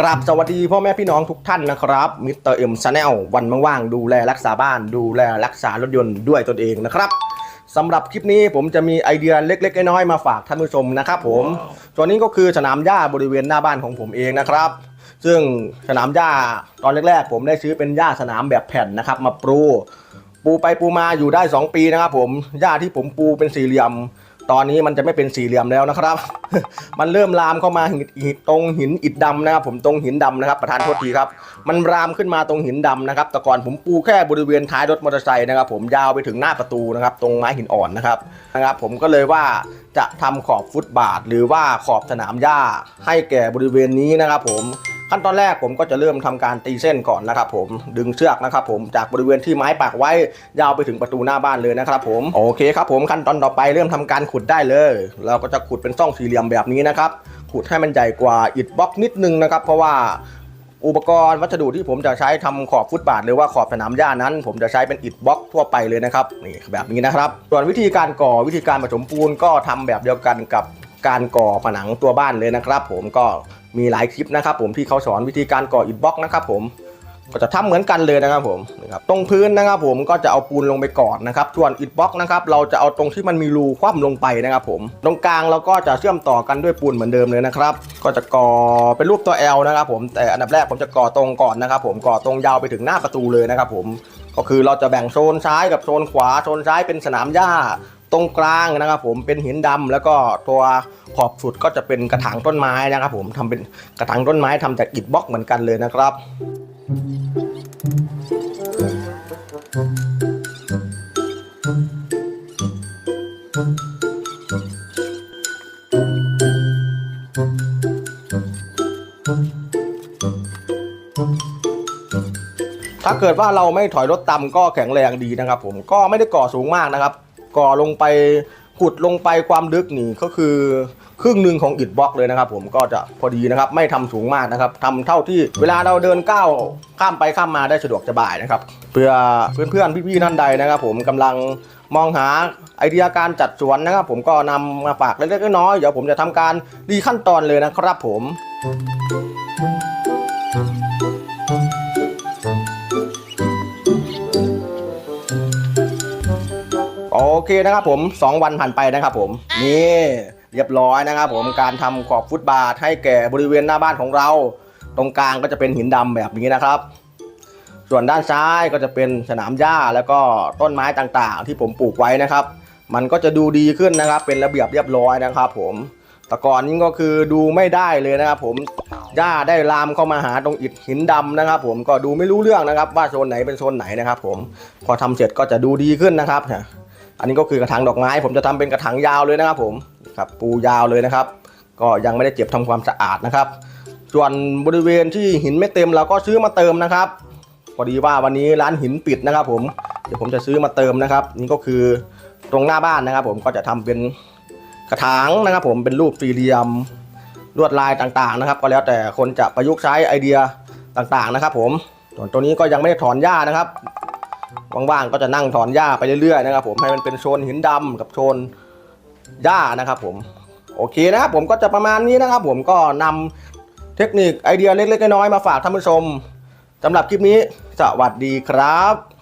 กราบสวัสดีพ่อแม่พี่น้องทุกท่านนะครับมิสเตอร์เอ็มชาแนลวันว่างๆดูแลรักษาบ้าน ดูแลรักษารถยนต์ด้วยตนเองนะครับสำหรับคลิปนี้ผมจะมีไอเดียเล็กๆน้อยๆมาฝากท่านผู้ชมนะครับผมตัวนี้ก็คือสนามหญ้าบริเวณหน้าบ้านของผมเองนะครับ ซึ่งสนามหญ้าตอนแรกๆ ผมได้ซื้อเป็นหญ้าสนามแบบแผ่นนะครับ มาปูปูไปปูมาอยู่ได้ 2 ปีนะครับผมหญ้าที่ผมปูเป็นสี่เหลี่ยม ตอนนี้มันจะไม่เป็นสี่เหลี่ยมแล้วนะครับ มันเริ่มลามเข้ามาหินตรงหินอิฐดำนะครับ ผมตรงหินดำนะครับประธานโทษทีครับ มันรามขึ้นมาตรงหินดำนะครับ แต่ก่อนผมปูแค่บริเวณท้ายรถมอเตอร์ไซค์นะครับ ผมยาวไปถึงหน้าประตูนะครับ ตรงไม้หินอ่อนนะครับนะครับ ผมก็เลยว่าจะทำขอบฟุตบาท หรือว่าขอบสนามหญ้าให้แก่บริเวณนี้นะครับ ผม ขั้นตอนแรกผมก็จะเริ่มทำการตีเส้นก่อนนะครับผมดึงเชือกนะครับผมจากบริเวณที่ไม้ปักไว้ยาวไปถึงประตูหน้าบ้านเลยนะครับผมโอเคครับผมขั้นตอนต่อไปเริ่มทำการขุดได้เลย เราก็จะขุดเป็นช่องสี่เหลี่ยมแบบนี้นะครับขุดให้มันใหญ่กว่าอิฐบล็อกนิดนึงนะครับ เพราะว่าอุปกรณ์วัสดุที่ผมจะใช้ทำขอบฟุตบาทหรือว่าขอบสนามหญ้านั้น ผมจะใช้เป็นอิฐบล็อกทั่วไปเลยนะครับนี่แบบนี้นะครับ ส่วนวิธีการก่อวิธีการผสมปูนก็ทำแบบเดียวกันกับการก่อผนังตัวบ้านเลยนะครับ ผมก็ มีหลายคลิปนะครับผมที่เขาสอนวิธีการก่ออิฐบล็อกนะครับผมก็จะทำเหมือนกันเลยนะครับผมนะครับตรงพื้นนะครับผมก็จะเอาปูนลงไปก่อนนะครับส่วนอิฐบล็อกนะครับเราจะเอาตรงที่มันมีรูคว่ำลงไปนะครับผมตรงกลางเราก็จะเชื่อมต่อกันด้วยปูนเหมือนเดิมเลยนะครับก็จะก่อเป็นรูปตัว L นะครับผมแต่อันดับแรกผมจะก่อตรงก่อนนะครับผมก่อตรงยาวไปถึงหน้าประตูเลยนะครับผมก็คือเราจะแบ่งโซนซ้ายกับโซนขวาโซนซ้ายเป็นสนามหญ้า ตรงกลางนะครับผมเป็นหินดำแล้วก็ตัวขอบสุดก็จะเป็นกระถางต้นไม้นะครับ ผมทำเป็นกระถางต้นไม้ทำจากอิฐบล็อกเหมือนกันเลยนะครับถ้าเกิดว่าเราไม่ถอยรถต่ำก็แข็งแรงดีนะครับ ผมก็ไม่ได้ก่อสูงมากนะครับ ก่อลงไปขุดลงไปความลึกนี่ก็คือครึ่งหนึ่งของอิฐบล็อกเลยนะครับผมก็จะพอดีนะครับไม่ทำสูงมากนะครับทำเท่าที่เวลาเราเดินก้าวข้ามไปข้ามมาได้สะดวกสบายนะครับเพื่อเพื่อนๆพี่ๆท่านใดนะครับ ผมกำลังมองหาไอเดียการจัดสวนนะครับ ผมก็นำมาฝากเล็กๆน้อยๆเดี๋ยวผมจะทำการรีขั้นตอนเลยนะครับผม โอเคนะครับผม 2 วันผ่านไปนะครับผม นี่เรียบร้อยนะครับผมการทำขอบฟุตบาทให้แก่บริเวณหน้าบ้านของเรา ตรงกลางก็จะเป็นหินดำแบบนี้นะครับ ส่วนด้านซ้ายก็จะเป็นสนามหญ้าแล้วก็ต้นไม้ต่างๆ ที่ผมปลูกไว้นะครับ มันก็จะดูดีขึ้นนะครับ เป็นระเบียบเรียบร้อยนะครับผมแต่ก่อนนี้ก็คือดูไม่ได้เลยนะครับผมหญ้าได้ลามเข้ามาหาตรงอิฐหินดำนะครับ ผมก็ดูไม่รู้เรื่องนะครับ ว่าโซนไหนเป็นโซนไหนนะครับ ผมพอทำเสร็จก็จะดูดีขึ้นนะครับ อันนี้ก็คือกระถางดอกไม้ ผมจะทำเป็นกระถางยาวเลยนะครับ ผมครับปูยาวเลยนะครับ ก็ยังไม่ได้เจ็บทำความสะอาดนะครับ ส่วนบริเวณที่หินไม่เต็มเราก็ซื้อมาเติมนะครับพอดีว่าวันนี้ร้านหินปิดนะครับ ผมเดี๋ยวผมจะซื้อมาเติมนะครับ นี่ก็คือตรงหน้าบ้านนะครับ ผมก็จะทำเป็นกระถางนะครับ ผมเป็นรูปสี่เหลี่ยมลวดลายต่างๆนะครับ ก็แล้วแต่คนจะประยุกต์ใช้ไอเดียต่างๆนะครับ ผมส่วนตัวนี้ก็ยังไม่ได้ถอนหญ้านะครับ ว่างๆก็จะนั่งถอนหญ้าไปเรื่อยๆนะครับผมให้มันเป็นโซนหินดำกับโซนหญ้านะครับผมโอเคนะครับผมก็จะประมาณนี้นะครับผมก็นำเทคนิคไอเดียเล็กๆน้อยๆมาฝากท่านผู้ชมสำหรับคลิปนี้สวัสดีครับ